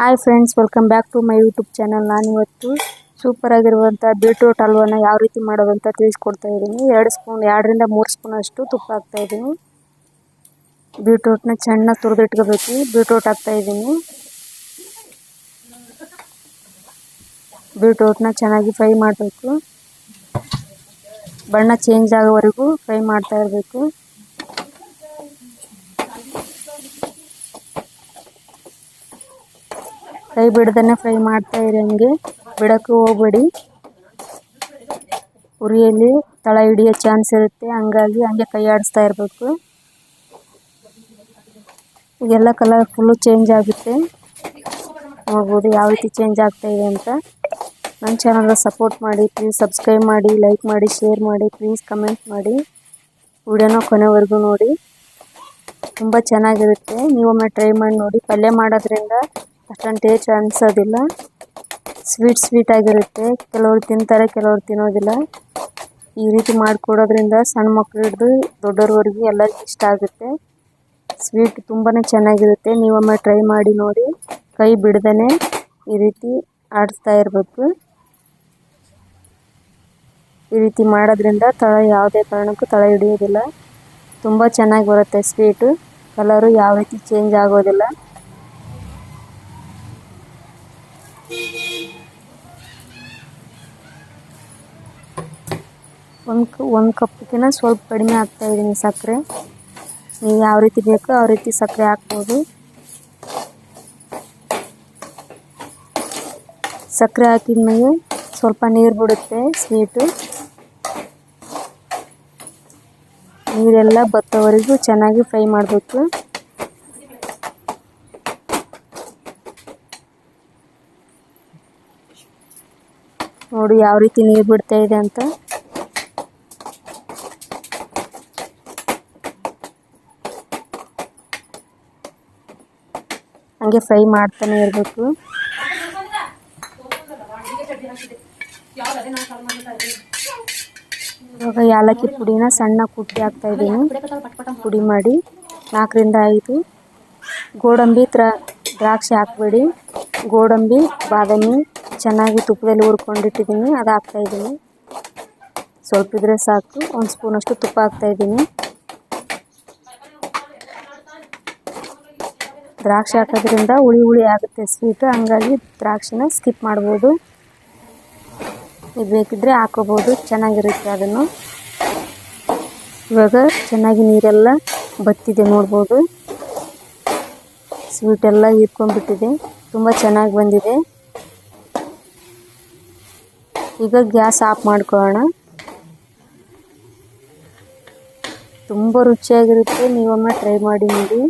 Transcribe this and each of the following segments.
Hi friends welcome back to my YouTube channel ನಾನಿವತ್ತು super ಆಗಿರುವಂಥ beetroot ಹಲ್ವನ ಯಾವ ರೀತಿ ಮಾಡೋದಂತ ತಿಳಿಸ್ಕೊಡ್ತಾ ಇದ್ದೀನಿ. ಎರಡು ಸ್ಪೂನ್ ಎರಡರಿಂದ ಮೂರು ಸ್ಪೂನ್ ಅಷ್ಟು ತುಪ್ಪ ಹಾಕ್ತಾ ಇದ್ದೀನಿ. ಬೀಟ್ರೂಟ್ನ ಚೆನ್ನಾಗಿ ತುರಿದಿಟ್ಕೋಬೇಕು. ಬೀಟ್ರೂಟ್ ಹಾಕ್ತಾ ಇದ್ದೀನಿ. ಬೀಟ್ರೂಟ್ನ ಚೆನ್ನಾಗಿ ಫ್ರೈ ಮಾಡಬೇಕು. ಬಣ್ಣ ಚೇಂಜ್ ಆಗೋವರೆಗೂ ಫ್ರೈ ಮಾಡ್ತಾ ಇರಬೇಕು. ಕೈ ಬಿಡ್ದೇ ಫ್ರೈ ಮಾಡ್ತಾ ಇರಿ ಹಂಗೆ. ಬಿಡೋಕ್ಕೂ ಹೋಗ್ಬೇಡಿ. ಉರಿಯಲ್ಲಿ ತಳ ಹಿಡಿಯೋ ಚಾನ್ಸ್ ಇರುತ್ತೆ. ಹಂಗಾಗಿ ಹಂಗೆ ಕೈ ಆಡಿಸ್ತಾ ಇರಬೇಕು. ಈಗೆಲ್ಲ ಕಲರ್ ಫುಲ್ಲು ಚೇಂಜ್ ಆಗುತ್ತೆ. ನೋಡ್ಬೋದು ಯಾವ ರೀತಿ ಚೇಂಜ್ ಆಗ್ತಾ ಇದೆ ಅಂತ. ನನ್ನ ಚಾನಲ್ಗೆ ಸಪೋರ್ಟ್ ಮಾಡಿ ಪ್ಲೀಸ್ ಸಬ್ಸ್ಕ್ರೈಬ್ ಮಾಡಿ ಲೈಕ್ ಮಾಡಿ ಶೇರ್ ಮಾಡಿ ಪ್ಲೀಸ್ ಕಮೆಂಟ್ ಮಾಡಿ. ವಿಡಿಯೋನ ಕೊನೆವರೆಗೂ ನೋಡಿ. ತುಂಬ ಚೆನ್ನಾಗಿರುತ್ತೆ. ನೀವೊಮ್ಮೆ ಟ್ರೈ ಮಾಡಿ ನೋಡಿ. ಪಲ್ಯ ಮಾಡೋದ್ರಿಂದ ಅಷ್ಟೊಂದು ಟೇಸ್ಟ್ ಅನಿಸೋದಿಲ್ಲ ಸ್ವೀಟ್ ಆಗಿರುತ್ತೆ. ಕೆಲವರು ತಿಂತಾರೆ, ಕೆಲವರು ತಿನ್ನೋದಿಲ್ಲ. ಈ ರೀತಿ ಮಾಡಿಕೊಡೋದ್ರಿಂದ ಸಣ್ಣ ಮಕ್ಕಳು ಹಿಡಿದು ದೊಡ್ಡವ್ರವರೆಗೂ ಎಲ್ಲರಿಗೂ ಇಷ್ಟ ಆಗುತ್ತೆ. ಸ್ವೀಟ್ ತುಂಬಾ ಚೆನ್ನಾಗಿರುತ್ತೆ. ನೀವೊಮ್ಮೆ ಟ್ರೈ ಮಾಡಿ ನೋಡಿ. ಕೈ ಬಿಡ್ದೇ ಈ ರೀತಿ ಆಡಿಸ್ತಾ ಇರಬೇಕು. ಈ ರೀತಿ ಮಾಡೋದ್ರಿಂದ ತಳ ಯಾವುದೇ ಕಾರಣಕ್ಕೂ ತಳ ಹಿಡಿಯೋದಿಲ್ಲ. ತುಂಬ ಚೆನ್ನಾಗಿ ಬರುತ್ತೆ ಸ್ವೀಟು ಕಲರು ಯಾವ ರೀತಿ ಚೇಂಜ್ ಆಗೋದಿಲ್ಲ. ಒಂದು ಒಂದು ಕಪ್ಕಿನ ಸ್ವಲ್ಪ ಕಡಿಮೆ ಹಾಕ್ತಾಯಿದ್ದೀನಿ ಸಕ್ಕರೆ. ನೀವು ಯಾವ ರೀತಿ ಬೇಕೋ ಆ ರೀತಿ ಸಕ್ಕರೆ ಹಾಕ್ಬೋದು. ಸಕ್ಕರೆ ಹಾಕಿದ್ಮೇಲೆ ಸ್ವಲ್ಪ ನೀರು ಬಿಡುತ್ತೆ ಸ್ವೀಟು. ನೀರೆಲ್ಲ ಬತ್ತವರೆಗೂ ಚೆನ್ನಾಗಿ ಫ್ರೈ ಮಾಡಬೇಕು. ನೋಡಿ ಯಾವ ರೀತಿ ನೀರು ಬಿಡ್ತಾ ಇದೆ ಅಂತ. ಹಂಗೆ ಫ್ರೈ ಮಾಡ್ತಾನೆ ಇರಬೇಕು. ಇವಾಗ ಏಲಕ್ಕಿ ಪುಡಿನ ಸಣ್ಣ ಕುಟ್ಟಿ ಹಾಕ್ತಾ ಇದ್ದೀನಿ. ಪುಡಿ ಮಾಡಿ. ನಾಲ್ಕರಿಂದ ಐದು. ಗೋಡಂಬಿ ತ್ರ ದ್ರಾಕ್ಷಿ ಹಾಕ್ಬೇಡಿ. ಗೋಡಂಬಿ, ಬಾದಾಮಿ ಚೆನ್ನಾಗಿ ತುಪ್ಪದಲ್ಲಿ ಹುರ್ಕೊಂಡಿಟ್ಟಿದ್ದೀನಿ ಅದು ಹಾಕ್ತಾಯಿದ್ದೀನಿ ಸ್ವಲ್ಪ ಇದ್ರೆ ಸಾಕು, ಒಂದು ಸ್ಪೂನಷ್ಟು ತುಪ್ಪ ಹಾಕ್ತಾಯಿದ್ದೀನಿ ದ್ರಾಕ್ಷಿ ಹಾಕೋದ್ರಿಂದ ಹುಳಿ ಹುಳಿ ಆಗುತ್ತೆ ಸ್ವೀಟು ಹಂಗಾಗಿ ದ್ರಾಕ್ಷಿನ ಸ್ಕಿಪ್ ಮಾಡ್ಬೋದು. ಇದು ಬೇಕಿದ್ದರೆ ಹಾಕೋಬೋದು, ಚೆನ್ನಾಗಿರುತ್ತೆ ಅದನ್ನು. ಇವಾಗ ಚೆನ್ನಾಗಿ ನೀರೆಲ್ಲ ಬತ್ತಿದೆ ನೋಡ್ಬೋದು. ಸ್ವೀಟೆಲ್ಲ ಹೀರ್ಕೊಂಡ್ಬಿಟ್ಟಿದೆ, ತುಂಬ ಚೆನ್ನಾಗಿ ಬಂದಿದೆ. ಈಗ ಗ್ಯಾಸ್ ಆಫ್ ಮಾಡ್ಕೊಳ್ಳೋಣ. ತುಂಬ ರುಚಿಯಾಗಿರುತ್ತೆ. ನೀವೊಮ್ಮೆ ಟ್ರೈ ಮಾಡಿ ನೋಡಿ.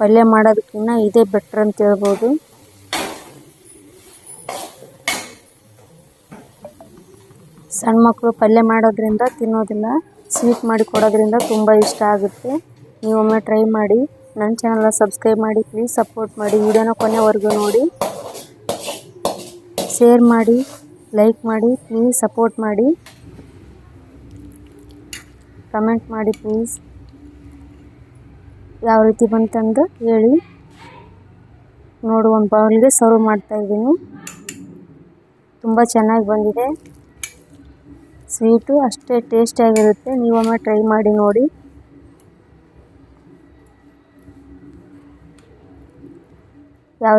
ಪಲ್ಯ ಮಾಡೋದಕ್ಕಿಂತ ಇದೇ ಬೆಟ್ರ್ ಅಂತ ಹೇಳ್ಬೋದು. ಸಣ್ಣ ಮಕ್ಕಳು ಪಲ್ಯ ಮಾಡೋದ್ರಿಂದ ತಿನ್ನೋದಿಲ್ಲ. ಸ್ವೀಟ್ ಮಾಡಿ ಕೊಡೋದ್ರಿಂದ ತುಂಬ ಇಷ್ಟ ಆಗುತ್ತೆ. ನೀವೊಮ್ಮೆ ಟ್ರೈ ಮಾಡಿ. ನನ್ನ ಚಾನಲ್ನ ಸಬ್ಸ್ಕ್ರೈಬ್ ಮಾಡಿ. ಪ್ಲೀಸ್ ಸಪೋರ್ಟ್ ಮಾಡಿ. ವಿಡಿಯೋನ ಕೊನೆವರೆಗೂ ನೋಡಿ. ಶೇರ್ ಮಾಡಿ ಲೈಕ್ ಮಾಡಿ ಪ್ಲೀಸ್ ಸಪೋರ್ಟ್ ಮಾಡಿ. ಕಮೆಂಟ್ ಮಾಡಿ ಪ್ಲೀಸ್ ಯಾವ ರೀತಿ ಬಂತಂದು ಹೇಳಿ. ನೋಡು ಒಂದು ಬೌಲ್ಗೆ ಸರ್ವ್ ಮಾಡ್ತಾ ಇದ್ದೀನಿ. ತುಂಬ ಚೆನ್ನಾಗಿ ಬಂದಿದೆ. ಸ್ವೀಟು ಅಷ್ಟೇ ಟೇಸ್ಟಿಯಾಗಿರುತ್ತೆ ನೀವೊಮ್ಮೆ ಟ್ರೈ ಮಾಡಿ ನೋಡಿ. ಯಾವ